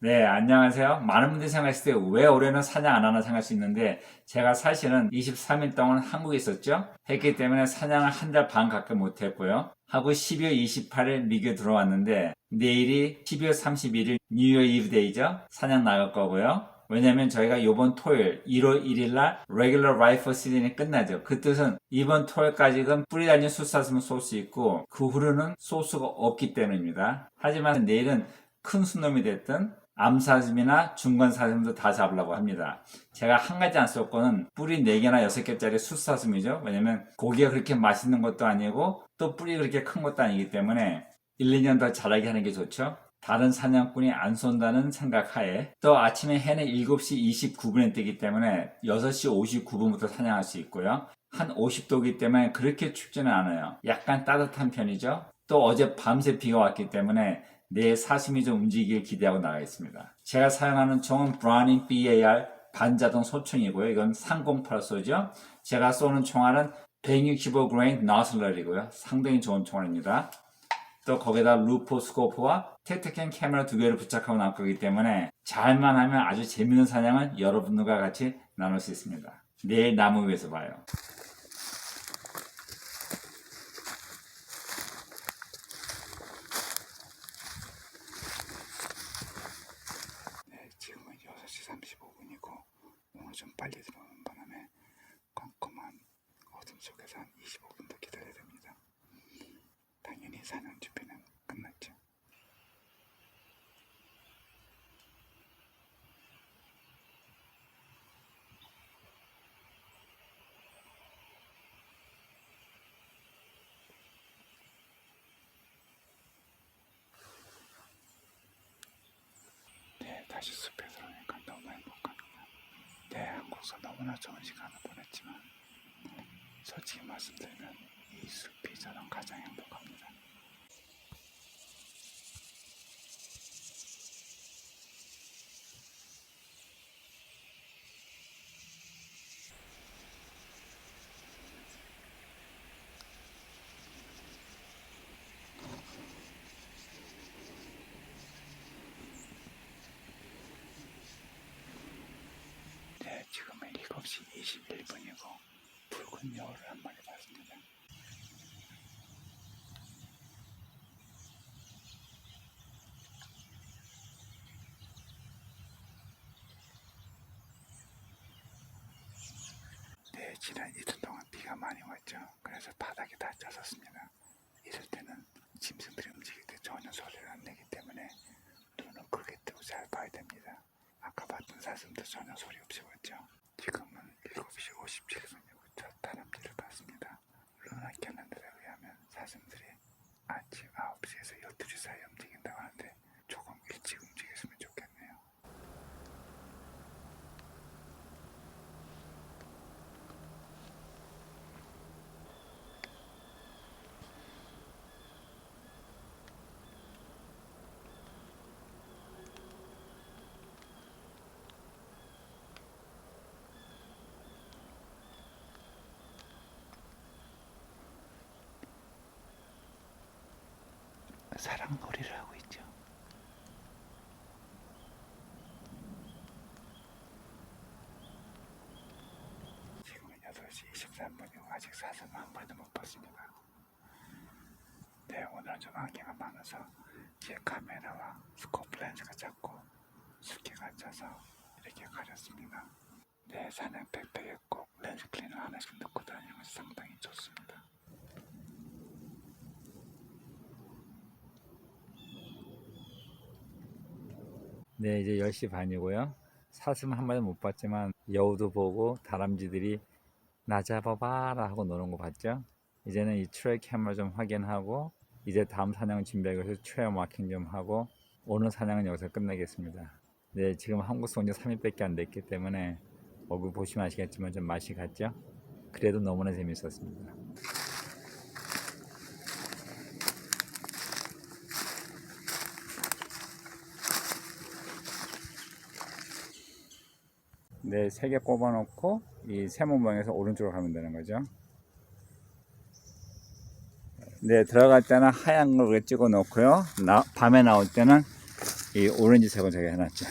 네, 안녕하세요. 많은 분들이 생각했을 때 왜 올해는 사냥 안 하나 생각할 수 있는데 제가 사실은 23일 동안 한국에 있었죠. 했기 때문에 사냥을 한 달 반 가까이 못 했고요. 하고 12월 28일 미국에 들어왔는데 내일이 12월 31일 뉴이어 이브 데이죠. 사냥 나갈 거고요. 왜냐면 저희가 이번 토요일 1월 1일 날 레귤러 라이프 시즌이 끝나죠. 그 뜻은 이번 토요일까지는 뿌리 달린 숫사슴을 쏠수 있고 그 후로는 쏠 수가 없기 때문입니다. 하지만 내일은 큰 순놈이 됐든 암사슴이나 중간사슴도 다 잡으려고 합니다. 제가 한 가지 안쏠 거는 뿌리 4개나 6개짜리 숫사슴이죠. 왜냐면 고기가 그렇게 맛있는 것도 아니고 또 뿌리 그렇게 큰 것도 아니기 때문에 1, 2년 더 자라게 하는 게 좋죠. 다른 사냥꾼이 안 쏜다는 생각하에 또 아침에 해는 7시 29분에 뜨기 때문에 6시 59분부터 사냥할 수 있고요. 한 50도기 때문에 그렇게 춥지는 않아요. 약간 따뜻한 편이죠. 또 어제 밤새 비가 왔기 때문에 내일 사슴이 좀 움직이길 기대하고 나가겠습니다. 제가 사용하는 총은 브라우닝 BAR 반자동 소총이고요. 이건 308 쏘죠. 제가 쏘는 총알은 165그레인 너슬러이고요. 상당히 좋은 총알입니다. 또 거기다 루포 스코프와 텍테켄 카메라 두 개를 부착하고 나올 거기 때문에 잘만 하면 아주 재밌는 사냥을 여러분들과 같이 나눌 수 있습니다. 내일 나무 위에서 봐요. 네, 지금은 6시 35분이고 오늘 좀 빨리 들어오는 바람에 컴컴한 어둠 속에서 한 25분 더 기다려야 됩니다. 당연히 사냥 준비는 끝났죠. 네, 다시 숲에 들어오니까 너무 행복합니다. 네, 한국서 너무나 좋은 시간을 보냈지만 솔직히 말씀드리면 이 숲이 저는 가장 행복합니다. 네, 지금은 7시 21분이고 붉은 여우를 한 마리 봤습니다. 네, 지난 이틀 동안 비가 많이 왔죠. 그래서 바닥이 다 젖었습니다. 이럴 때는 짐승들이 움직일 때 전혀 소리를 안 내기 때문에 눈은 크게 뜨고 잘 봐야 됩니다. 아까 봤던 사슴도 전혀 소리 없이 왔죠. 지금 은 7시 57분이고 첫 다람쥐를 봤습니다. 루나 캘린더에 의하면 사슴들이 아침 9시에서 12시 사이에 움직인다고 하는데 조금 일찍 움직였으면 좋겠네요. 사랑놀이를 하고 있죠. 지금은 8시 23분이고 아직 사슴 한 번도 못 봤습니다. 네, 오늘은 좀 안개가 많아서 제 카메라와 스코프 렌즈가 작고 습기가 차서 이렇게 가렸습니다. 네, 사냥 백팩에 꼭 렌즈 클리너 하나씩 넣고 다니는 것이 상당히 좋습니다. 네, 이제 10시 반이고요. 사슴 한 마리 못 봤지만 여우도 보고 다람쥐들이 나 잡아봐라 하고 노는 거 봤죠? 이제는 이 트랙 캠을 좀 확인하고 이제 다음 사냥 준비하기 위해서 트레일 마킹 좀 하고 오늘 사냥은 여기서 끝내겠습니다. 네, 지금 한국 송지 3일밖에 안 됐기 때문에 얼굴 보시면 아시겠지만 좀 맛이 갔죠? 그래도 너무나 재밌었습니다. 네, 세 개 꼽아 놓고 이 세모 모양에서 오른쪽으로 가면 되는 거죠. 네, 들어갈 때는 하얀 걸 찍어 놓고요. 나, 밤에 나올 때는 이 오렌지 색은 제가 해놨죠.